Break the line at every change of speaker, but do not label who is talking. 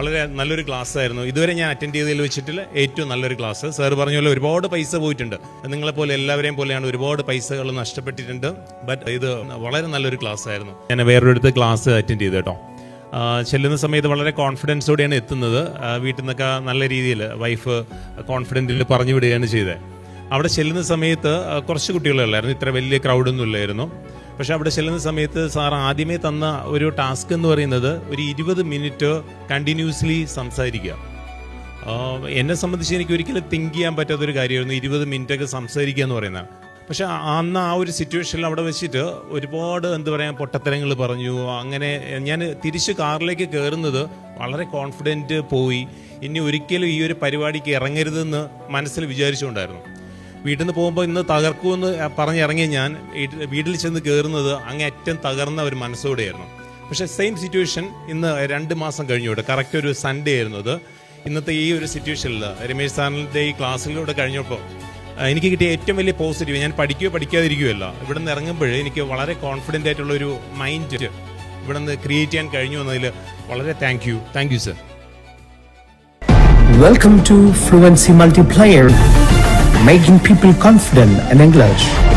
വളരെ നല്ലൊരു ക്ലാസ് ആയിരുന്നു. ഇതുവരെ ഞാൻ അറ്റൻഡ് ചെയ്തതിൽ വെച്ചിട്ടുള്ള ഏറ്റവും നല്ലൊരു ക്ലാസ് സാർ പറഞ്ഞ പോലെ ഒരുപാട് പൈസ പോയിട്ടുണ്ട്. നിങ്ങളെപ്പോലെ എല്ലാവരെയും പോലെയാണ് ഒരുപാട് പൈസകൾ നഷ്ടപ്പെട്ടിട്ടുണ്ട്. ബട്ട് ഇത് വളരെ നല്ലൊരു ക്ലാസ് ആയിരുന്നു. ഞാൻ വേറൊരിടത്ത് ക്ലാസ് അറ്റൻഡ് ചെയ്തു കേട്ടോ. ചെല്ലുന്ന സമയത്ത് വളരെ കോൺഫിഡൻസോടെയാണ് എത്തുന്നത്. വീട്ടിൽ നിന്നൊക്കെ നല്ല രീതിയിൽ വൈഫ് കോൺഫിഡന്റിൽ പറഞ്ഞു വിടുകയാണ് ചെയ്തത്. അവിടെ ചെല്ലുന്ന സമയത്ത് കുറച്ച് കുട്ടികളുള്ളായിരുന്നു ഇത്ര വലിയ ക്രൗഡൊന്നും ഇല്ലായിരുന്നു. പക്ഷെ അവിടെ ചെല്ലുന്ന സമയത്ത് സാർ ആദ്യമേ തന്ന ഒരു ടാസ്ക് എന്ന് പറയുന്നത് ഒരു ഇരുപത് മിനിറ്റ് കണ്ടിന്യൂസ്ലി സംസാരിക്കുക. എന്നെ സംബന്ധിച്ച് എനിക്ക് ഒരിക്കലും തിങ്ക് ചെയ്യാൻ പറ്റാത്തൊരു കാര്യമായിരുന്നു ഇരുപത് മിനിറ്റൊക്കെ സംസാരിക്കുക എന്ന് പറയുന്നത്. പക്ഷെ അന്ന് ആ ഒരു സിറ്റുവേഷനിൽ അവിടെ വെച്ചിട്ട് ഒരുപാട് എന്താ പറയുക പൊട്ടത്തരങ്ങൾ പറഞ്ഞു. അങ്ങനെ ഞാൻ തിരിച്ച് കാറിലേക്ക് കയറുന്നത് വളരെ കോൺഫിഡന്റ് പോയി. ഇനി ഒരിക്കലും ഈ ഒരു പരിപാടിക്ക് ഇറങ്ങരുതെന്ന് മനസ്സിൽ വിചാരിച്ചുകൊണ്ടായിരുന്നു. വീട്ടിൽ നിന്ന് പോകുമ്പോൾ ഇന്ന് തകർക്കുമെന്ന് പറഞ്ഞിറങ്ങിയ ഞാൻ വീട്ടിൽ- ചെന്ന് കയറുന്നത് അങ്ങേറ്റം തകർന്ന ഒരു മനസ്സോടെയായിരുന്നു. പക്ഷേ സെയിം സിറ്റുവേഷൻ ഇന്ന് രണ്ട് മാസം കഴിഞ്ഞു കേട്ടോ കറക്റ്റ് ഒരു സൺഡേ ആയിരുന്നു അത്. ഇന്നത്തെ ഈ ഒരു സിറ്റുവേഷനിൽ രമേശ് സാറിന്റെ ഈ ക്ലാസ്സിലൂടെ കഴിഞ്ഞപ്പോൾ എനിക്ക് കിട്ടിയ ഏറ്റവും വലിയ പോസിറ്റീവ് ഞാൻ പഠിക്കുകയോ പഠിക്കാതിരിക്കുകയല്ല ഇവിടെ നിന്ന് ഇറങ്ങുമ്പോൾ എനിക്ക് വളരെ കോൺഫിഡന്റ് ആയിട്ടുള്ള ഒരു മൈൻഡ് ഇവിടെ നിന്ന് ക്രിയേറ്റ് ചെയ്യാൻ കഴിഞ്ഞു എന്നതിൽ വളരെ thank you thank you sir
welcome to fluency Multiplayer, making people confident in English.